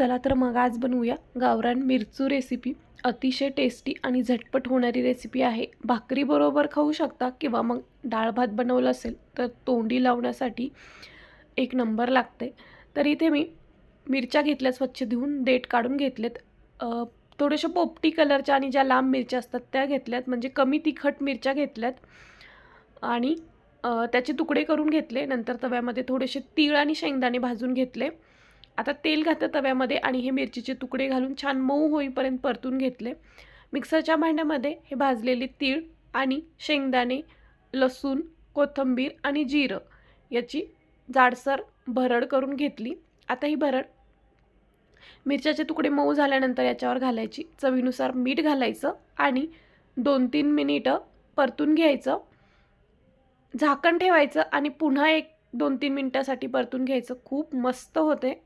चला तर मग आज बनवूया गावरान मिरचू रेसिपी अतिशय टेस्टी आणि झटपट होणारी रेसिपी आहे. भाकरीबरोबर खाऊ शकता किंवा मग डाळ भात बनवलं असेल तर तोंडी लावण्यासाठी एक नंबर लागते. तर इथे मी मिरच्या घेतल्या स्वच्छ धुवून देठ काढून घेतलेत. थोड्याशा पोपटी कलरच्या आणि ज्या लांब मिरच्या असतात त्या घेतल्यात. म्हणजे कमी तिखट मिरच्या घेतल्यात. आणि त्याचे तुकडे करून घेतले. नंतर तव्यामध्ये थोडेसे तीळ आणि शेंगदाणे भाजून घेतले. आता तेल घातलं तव्यामध्ये आणि हे मिरचीचे तुकडे घालून छान मऊ होईपर्यंत परतून घेतले. मिक्सरच्या भांड्यामध्ये हे भाजलेले तीळ आणि शेंगदाणे लसूण कोथिंबीर आणि जिरं याची जाडसर भरड करून घेतली. आता ही भरड मिरच्याचे तुकडे मऊ झाल्यानंतर याच्यावर घालायची. चवीनुसार मीठ घालायचं आणि दोन तीन मिनिटं परतून घ्यायचं. झाकण ठेवायचं आणि पुन्हा एक दोन तीन मिनटासाठी परतून घ्यायचं. खूप मस्त होते.